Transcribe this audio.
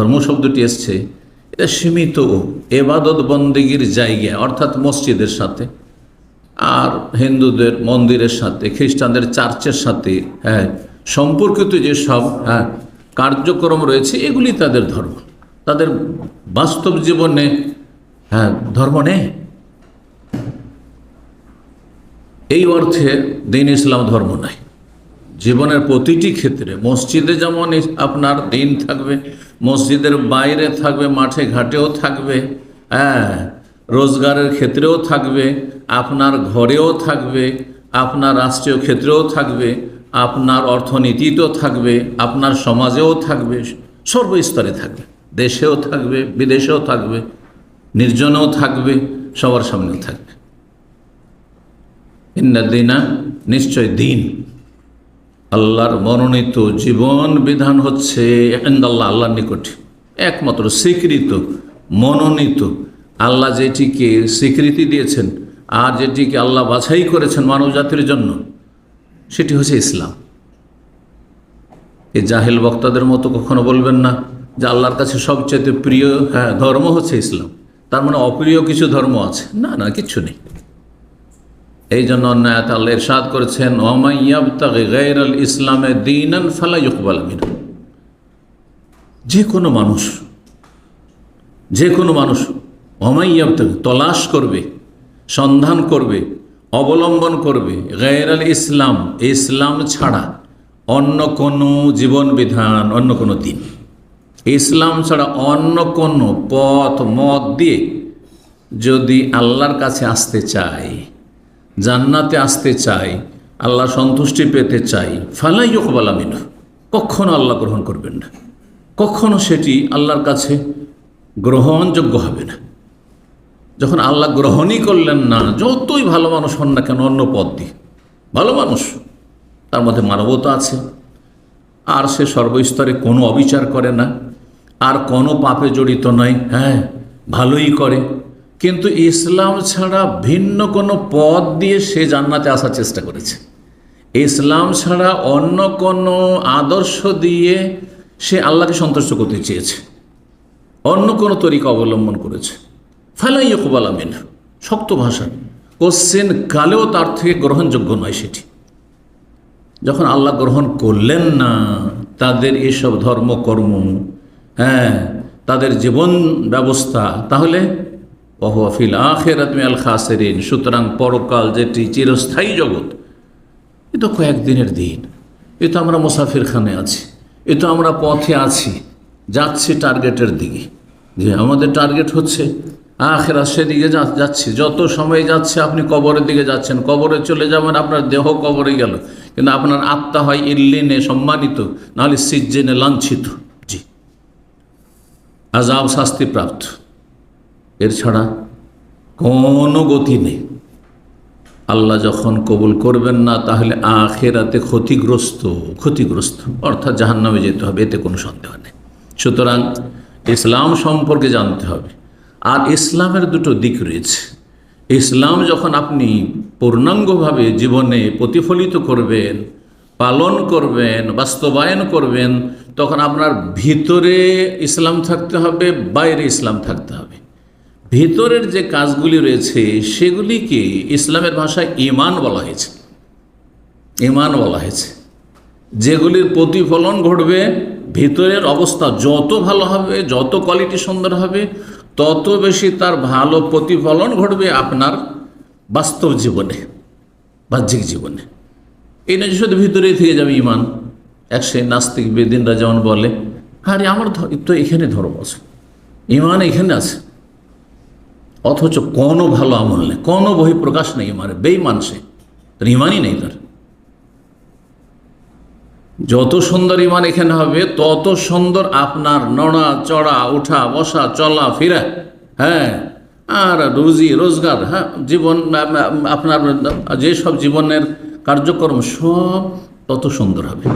ধর্ম শব্দটি এসছে, এটা সীমিত এবাদত বন্দেগীর জায়গা অর্থাৎ মসজিদের সাথে। আর হিন্দুদের মন্দিরের সাথে, খ্রিস্টানদের চার্চের সাথে হ্যাঁ সম্পর্কিত যে সব হ্যাঁ কার্যক্রম রয়েছে, এগুলি তাদের ধর্ম। তাদের বাস্তব জীবনে হ্যাঁ ধর্ম নেই। এই অর্থে দিন ইসলাম ধর্ম নাই। জীবনের প্রতিটি ক্ষেত্রে মসজিদে যেমন আপনার দিন থাকবে, মসজিদের বাইরে থাকবে, মাঠে ঘাটেও থাকবে হ্যাঁ রোজগারের ক্ষেত্রেও থাকবে, আপনার ঘরেও থাকবে, আপনার রাষ্ট্রীয় ক্ষেত্রেও থাকবে, আপনার অর্থনীতিতেও থাকবে, আপনার সমাজেও থাকবে, সর্বস্তরে থাকবে, দেশেও থাকবে, বিদেশেও থাকবে, নির্জনেও থাকবে, সবার সামনেও থাকবে। ইন্দিনা নিশ্চয় দিন। আল্লাহর মনোনীত জীবন বিধান হচ্ছে আল্লাহ আল্লাহর নিকট। একমাত্র স্বীকৃত, মনোনীত। আল্লাহ যেটিকে স্বীকৃতি দিয়েছেন আর যেটিকে আল্লাহ বাছাই করেছেন মানব জাতির জন্য, সেটি হচ্ছে ইসলাম। এই জাহেল বক্তাদের মতো কখনো বলবেন না যে আল্লাহর কাছে সবচেয়ে প্রিয় হ্যাঁ ধর্ম হচ্ছে ইসলাম। তার মানে অপ্রিয় কিছু ধর্ম আছে। না না, কিছু নেই। এই জন্য অন্যায় আল্লাহ ইরশাদ করেছেন ওমাইয়াবতাগি গায়র আল ইসলামে দিনান ফালা ইকবাল যে কোনো মানুষ যে কোনো মানুষ ওমাইয়াবতাগি তলাশ করবে, সন্ধান করবে, অবলম্বন করবে গায়র আল ইসলাম ইসলাম ছাড়া অন্য কোনো জীবন বিধান, অন্য কোনো দিন। ইসলাম ছাড়া অন্য কোনো পথ, মত দিয়ে যদি আল্লাহর কাছে আসতে চায় জান্নাতে আসতে চাই, আল্লাহ সন্তুষ্টি পেতে চাই, ফালাই ইকবাল আমিন কখনো আল্লাহ গ্রহণ করবেন না। কখনো সেটি আল্লাহর কাছে গ্রহণযোগ্য হবে না। যখন আল্লাহ গ্রহণই করলেন না, যতই ভালো মানুষ হন না কেন, অন্য পদ দিয়ে। ভালো মানুষ, তার মধ্যে মানবতা আছে। আর সে সর্বস্তরে কোনো অবিচার করে না। আর কোনো পাপে জড়িত নয়। হ্যাঁ ভালোই করে। কিন্তু ইসলাম ছাড়া ভিন্ন কোনো পথ দিয়ে সে জান্নাতে আসার চেষ্টা করেছে। ইসলাম ছাড়া অন্য কোনো আদর্শ দিয়ে সে আল্লাহকে সন্তুষ্ট করতে চেয়েছে। অন্য কোনো তরিকা অবলম্বন করেছে। ফালাই ইকবাল আমিন, শক্ত ভাষা। কোশ্চেন কালেও তার থেকে গ্রহণযোগ্য নয় সেটি। যখন আল্লাহ গ্রহণ করলেন না, তাদের এসব ধর্মকর্ম হ্যাঁ তাদের জীবন ব্যবস্থা, তাহলে ওহফিল আখেরাত আল খাসেরিন, সুতরাং পরকাল যেটি চিরস্থায়ী জগৎ, এ তো কয়েকদিনের দিন, এ তো আমরা মুসাফিরখানে আছি, এ তো আমরা পথে আছি, যাচ্ছি টার্গেটের দিকে। যে আমাদের টার্গেট হচ্ছে আখেরা সেদিকে যাচ্ছি। যত সময় যাচ্ছে আপনি কবরের দিকে যাচ্ছেন, কবরে চলে যাবেন, আপনার দেহ কবরে গেল। কিন্তু আপনার আত্মা হয় ইল্লিনে সম্মানিত, নাহলে সিজ্জেনে লাঞ্ছিত। জি। আজাব শাস্তিপ্রাপ্ত এর ছাড়া কোনো গতি নেই। আল্লাহ যখন কবুল করবেন না, তাহলে আখেরাতে ক্ষতিগ্রস্ত ক্ষতিগ্রস্ত, অর্থাৎ জাহান্নামে যেতে হবে, এতে কোনো সন্দেহ নেই। সুতরাং ইসলাম সম্পর্কে জানতে হবে। আর ইসলামের দুটো দিক রয়েছে। ইসলাম যখন আপনি পূর্ণাঙ্গভাবে জীবনে প্রতিফলিত করবেন, পালন করবেন, বাস্তবায়ন করবেন, তখন আপনার ভিতরে ইসলাম থাকতে হবে, বাইরে ইসলাম থাকতে হবে। ভিতরের যে কাজগুলি রয়েছে, সেগুলিকে ইসলামের ভাষায় ইমান বলা হয়েছে। ইমান বলা হয়েছে। যেগুলির প্রতিফলন ঘটবে ভেতরের অবস্থা যত ভালো হবে, যত কোয়ালিটি সুন্দর হবে, তত বেশি তার ভালো প্রতিফলন ঘটবে আপনার বাস্তব জীবনে, বাহ্যিক জীবনে। এই নয় শুধু ভিতরেই থেকে যাবে ইমান এক সেই নাস্তিক বেদিনরা যেমন বলে, আরে আমার তো এখানে ধর্ম আছে। ইমান এখানে আছে। অথচ কোনো ভালো আমল নেই, কোনো বহি প্রকাশ নেই ইমানের বেইমান সে ইমানই নেই তার। যত সুন্দর ইমান এখানে হবে, তত সুন্দর আপনার নড়া, চড়া, উঠা, বসা, চলা, ফিরা হ্যাঁ আর রুজি, রোজগার হ্যাঁ জীবন, আপনার যেসব জীবনের কার্যক্রম, সব তত সুন্দর হবে।